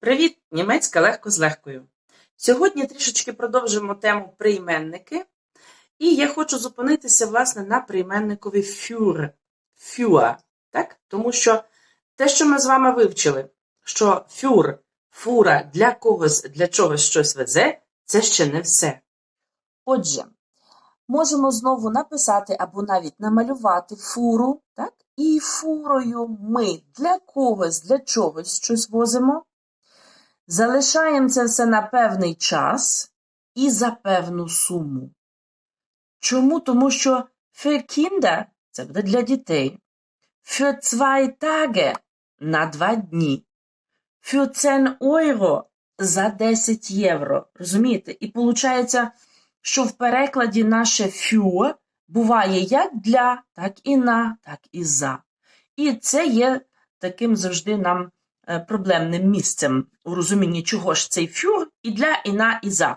Привіт! Німецька легко з легкою. Сьогодні трішечки продовжимо тему прийменники, і я хочу зупинитися, власне, на прийменникові für. Für, так? Тому що те, що ми з вами вивчили, що für, фура для когось, для чогось щось везе, це ще не все. Отже, можемо знову написати або навіть намалювати фуру, так? І фурою ми для когось, для чогось щось возимо. Залишаємо це все на певний час і за певну суму. Чому? Тому що für Kinder – це буде для дітей. Für zwei Tage – на два дні. Für 10 euro – за 10 євро. Розумієте? І виходить, що в перекладі наше für буває як для, так і на, так і за. І це є таким завжди нам проблемним місцем у розумінні, чого ж цей für і для, і на, і за.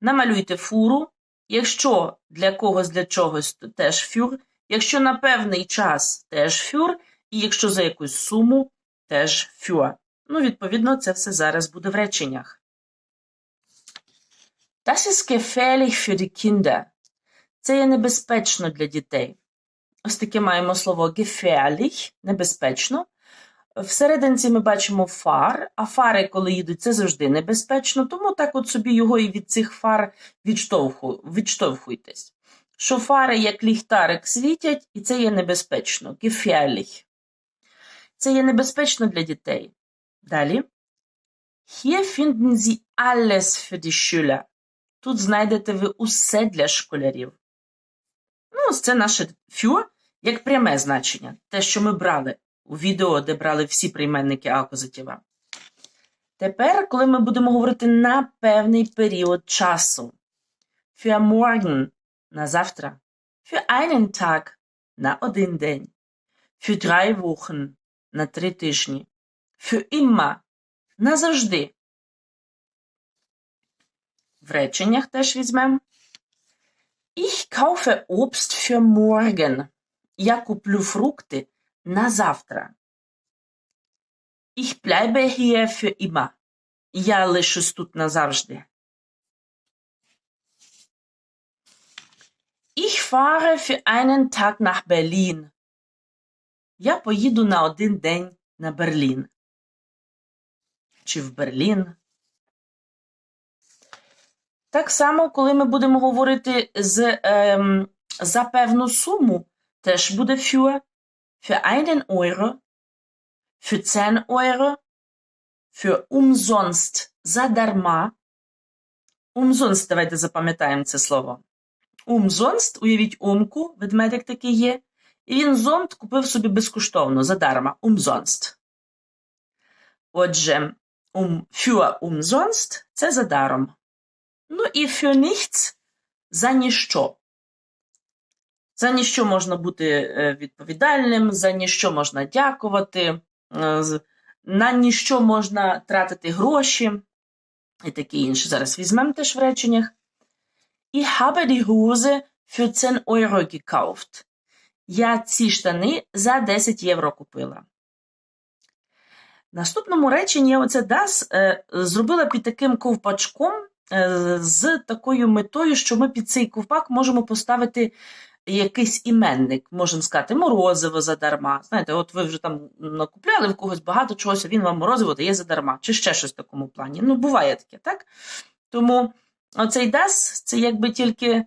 Намалюйте фуру. Якщо для когось, для чогось, то теж für. Якщо на певний час, теж für. І якщо за якусь суму, теж für. Ну, відповідно, це все зараз буде в реченнях. Das ist gefährlich für die Kinder. Це є небезпечно для дітей. Ось таке маємо слово gefährlich, небезпечно. Всерединці ми бачимо фар, а фари, коли їдуть, це завжди небезпечно, тому так от собі його і від цих фар відштовхуйтесь. Що фари, як ліхтарик, світять, і це є небезпечно. Gefährlich. Це є небезпечно для дітей. Далі. Hier finden Sie alles für die Schüler. Тут знайдете ви усе для школярів. Ну, ось це наше für як пряме значення. Те, що ми брали у відео, де брали всі прийменники акузатива. Тепер, коли ми будемо говорити на певний період часу. Für morgen – на завтра. Für einen Tag – на один день. Für drei Wochen – на три тижні. Für immer – назавжди. В реченнях теж візьмемо. Ich kaufe Obst für morgen. Я куплю фрукти на завтра. Ich bleibe hier für immer. Я лишусь тут назавжди. Ich fahre für einen Tag nach Berlin. Я поїду на один день на Берлін. Чи в Берлін. Так само, коли ми будемо говорити з, ем, за певну суму, теж буде für. Für einen Euro, für 10 Euro, für umsonst, задарма. Umsonst, давайте запам'ятаємо це слово. Umsonst, уявіть умку, ведмедик такий є, і він зонт купив собі безкоштовно, задарма. Umsonst. Отже, um, für umsonst – це задаром. Ну і für nichts – за ніщо. За ніщо можна бути е, відповідальним, за ніщо можна дякувати, е, на ніщо можна тратити гроші і таке інше. Зараз візьмемо теж в реченнях. Ich habe die Hose für 10 Euro gekauft. Я ці штани за 10 євро купила. Наступному реченні оце das е, зробила під таким ковпачком з такою метою, що ми під цей ковпак можемо поставити якийсь іменник, можемо сказати, морозиво задарма. Знаєте, от ви вже там накупляли в когось багато чогось, а він вам морозиво дає задарма, чи ще щось в такому плані. Ну, буває таке, так? Тому оцей das – це якби тільки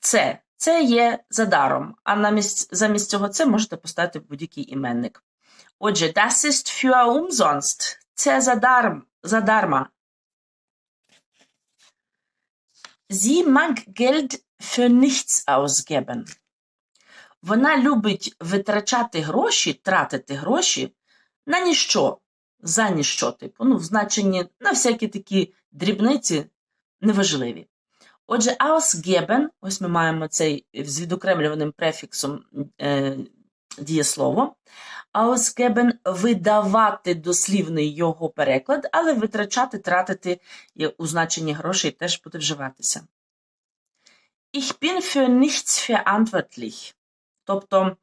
це. Це є задаром, а намість, замість цього це можете поставити будь-який іменник. Отже, das ist für umsonst. Це задарм, задарма. Sie mag Geld für nichts ausgeben. Вона любить витрачати гроші, тратити гроші на ніщо, за ніщо, типу, ну, в значенні на всякі такі дрібниці неважливі. Отже, ausgeben, ось ми маємо цей з відокремлюваним префіксом е, дієслово. Ausgeben – видавати дослівний його переклад, але витрачати, тратити у значенні грошей теж буде вживатися. Ich bin für nichts verantwortlich. Тобто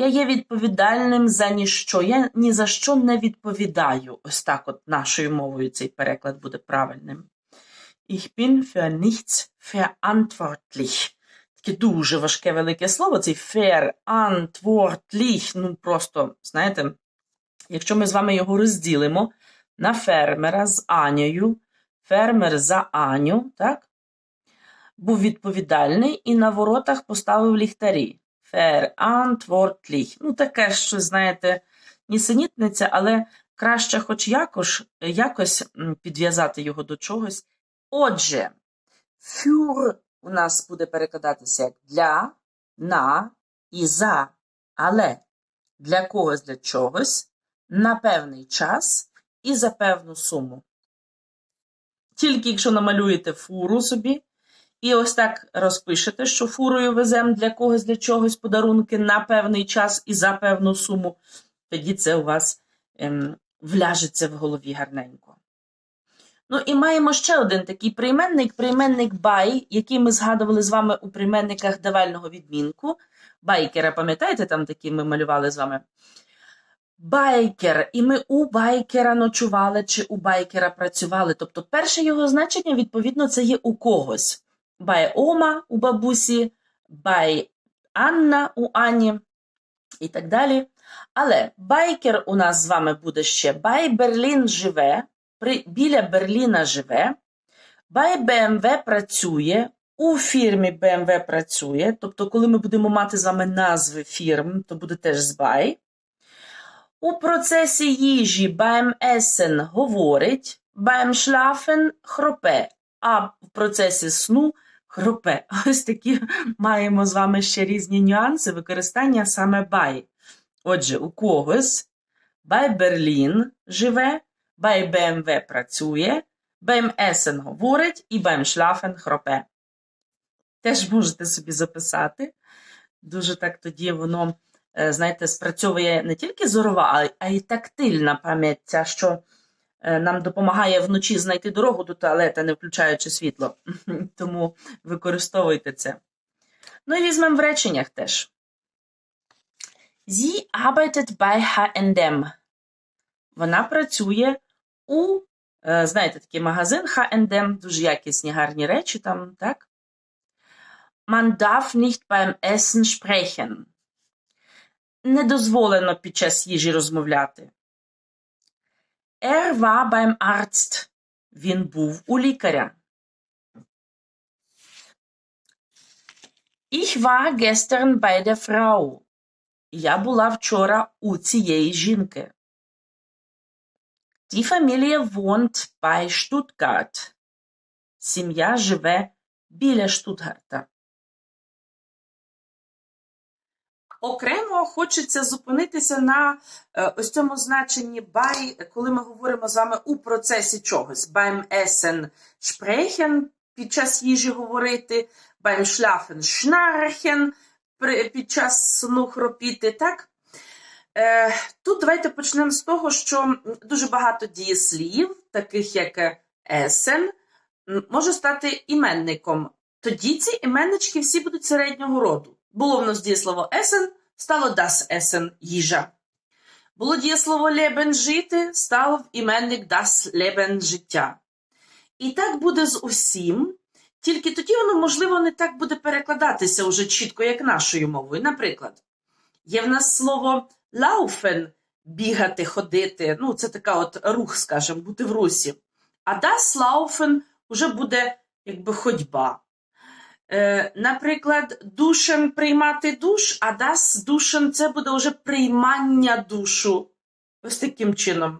Я є відповідальним за ніщо. Я ні за що не відповідаю. Ось так от нашою мовою цей переклад буде правильним. Ich bin für nichts verantwortlich. Таке дуже важке велике слово, цей verantwortlich. Ну просто, знаєте, якщо ми з вами його розділимо на фермера з Анею, фермер за Аню, так? Був відповідальний і на воротах поставив ліхтарі. Verantwortlich. Ну, таке ж, знаєте, нісенітниця, але краще хоч якось, якось підв'язати його до чогось. Отже, für у нас буде перекладатися як для, на і за, але для когось для чогось, на певний час і за певну суму. Тільки якщо намалюєте фуру собі, і ось так розпишете, що фурою веземо для когось для чогось подарунки на певний час і за певну суму, тоді це у вас ем, вляжеться в голові гарненько. Ну і маємо ще один такий прийменник, прийменник бай, який ми згадували з вами у прийменниках давального відмінку. Байкера, пам'ятаєте, там такі ми малювали з вами? Байкер, і ми у байкера ночували чи у байкера працювали. Тобто перше його значення, відповідно, це є у когось. Бай Ома у бабусі, бай Анна у Ані і так далі. Але байкер у нас з вами буде ще бай Берлін живе, при, біля Берліна живе, бай БМВ працює, у фірмі BMW працює. Тобто, коли ми будемо мати з вами назви фірм, то буде теж з бай. У процесі їжі beim Essen говорить, beim Schlafen хропе, а в процесі сну хропе. Ось такі маємо з вами ще різні нюанси використання саме by. Отже, у когось by Берлін живе, by BMW працює, Essen говорить і Schlafen хропе. Теж можете собі записати. Дуже так тоді воно е, знаєте, спрацьовує не тільки зорова, а й- тактильна пам'ять, ця, що е, нам допомагає вночі знайти дорогу до туалета, не включаючи світло. Тому використовуйте це. Ну і візьмемо в реченнях теж. Sie arbeitet bei H&M. Вона працює у, е, знаєте, такий магазин H&M, дуже якісні гарні речі там, так? Man darf nicht beim Essen sprechen не дозволено під час їжі розмовляти. Er war beim Arzt. Він був у лікаря. Ich war gestern bei der Frau. Я була вчора у цієї жінки. Die Familie wohnt bei Stuttgart. Сім'я живе біля Штутгарта. Окремо хочеться зупинитися на е, ось цьому значенні by, коли ми говоримо з вами у процесі чогось. Beim Essen sprechen, під час їжі говорити, beim Schlafen schnarchen, під час сну хропіти, так? Е, Тут давайте почнемо з того, що дуже багато дієслів, таких як е, м, може стати іменником. Тоді ці іменнички всі будуть середнього роду. Було в нас дієслово Essen, стало das Essen – їжа. Було дієслово Leben – жити, стало в іменник das Leben – життя. І так буде з усім, тільки тоді воно, можливо, не так буде перекладатися уже чітко, як нашою мовою. Наприклад, є в нас слово laufen – бігати, ходити. Ну, це така от рух, скажімо, бути в русі. А das laufen уже буде якби ходьба. Е, наприклад, душем приймати душ, а das душем це буде вже приймання душу. Ось таким чином.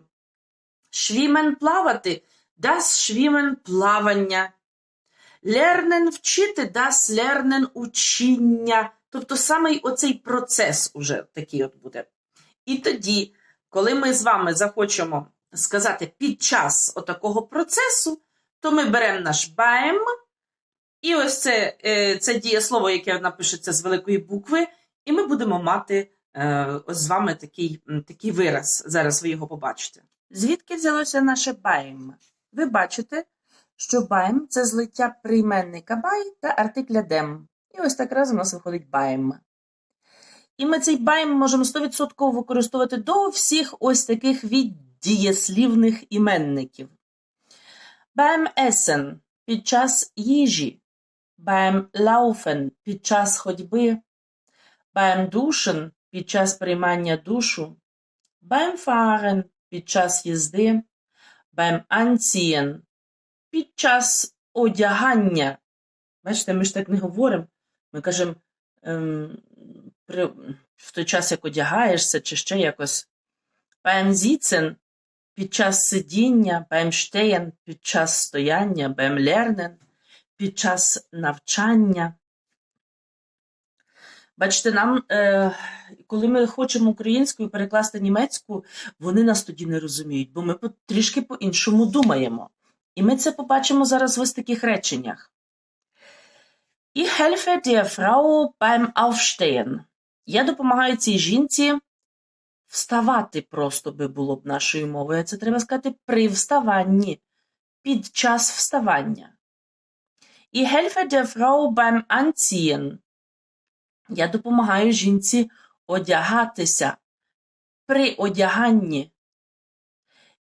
Швімен плавати, das швімен плавання. Лернен вчити, das лернен учіння. Тобто саме оцей процес уже такий от буде. І тоді, коли ми з вами захочемо сказати під час отакого процесу, то ми беремо наш beim, і ось це, е, це дієслово, яке напишеться з великої букви, і ми будемо мати е, ось з вами такий, такий вираз. Зараз ви його побачите. Звідки взялося наше байм? Ви бачите, що байм це злиття прийменника бай та артикля дем. І ось так разом у нас виходить байм. І ми цей beim можемо 100% використовувати до всіх ось таких віддієслівних іменників. Beim Essen – під час їжі. Beim Laufen – під час ходьби. Beim Duschen – під час приймання душу. Beim Fahren – під час їзди. Beim Anziehen – під час одягання. Бачите, ми ж так не говоримо. Ми кажемо ем, при, в той час, як одягаєшся, чи ще якось. Beim під час сидіння, Stehen – під час стояння, beim під час навчання. Бачите, нам, е, коли ми хочемо українською перекласти німецьку, вони нас тоді не розуміють, бо ми трішки по-іншому думаємо. І ми це побачимо зараз в ось таких реченнях. Ich helfe der Frau beim Aufstehen. Я допомагаю цій жінці вставати просто би було б нашою мовою. Це треба сказати при вставанні, під час вставання. Ich helfe der Frau beim Anziehen. Я допомагаю жінці одягатися при одяганні.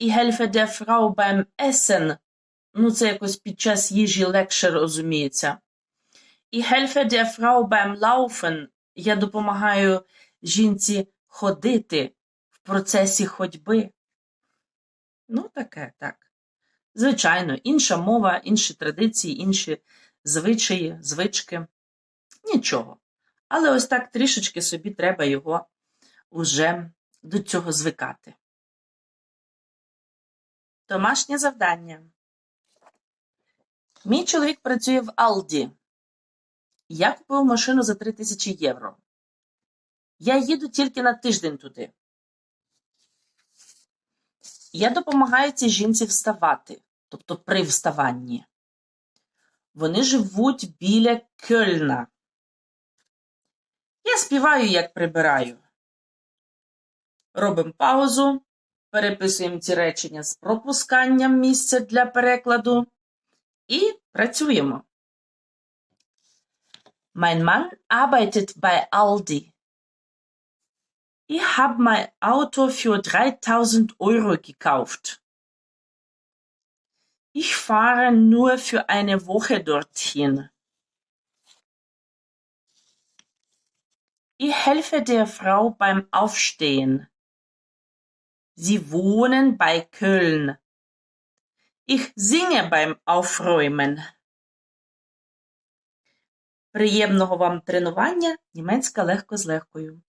Ich helfe der Frau beim Essen. Ну, це якось під час їжі легше розуміється. Ich helfe der Frau beim Laufen. Я допомагаю жінці ходити в процесі ходьби. Ну, таке, так. Звичайно, інша мова, інші традиції, інші звичаї, звички. Нічого. Але ось так трішечки собі треба його уже до цього звикати. Домашнє завдання. Мій чоловік працює в Алді. Я купив машину за 3000 євро. Я їду тільки на тиждень туди. Я допомагаю цій жінці вставати, тобто при вставанні. Вони живуть біля Кьольна. Я співаю, як прибираю. Робимо паузу, переписуємо ці речення з пропусканням місця для перекладу і працюємо. Mein Mann arbeitet bei Aldi. Ich habe mein Auto für 3000 Euro gekauft. Ich fahre nur für eine Woche dorthin. Ich helfe der Frau beim Aufstehen. Sie wohnen bei Köln. Ich singe beim Aufräumen. Приємного вам тренування німецька легко з легкою.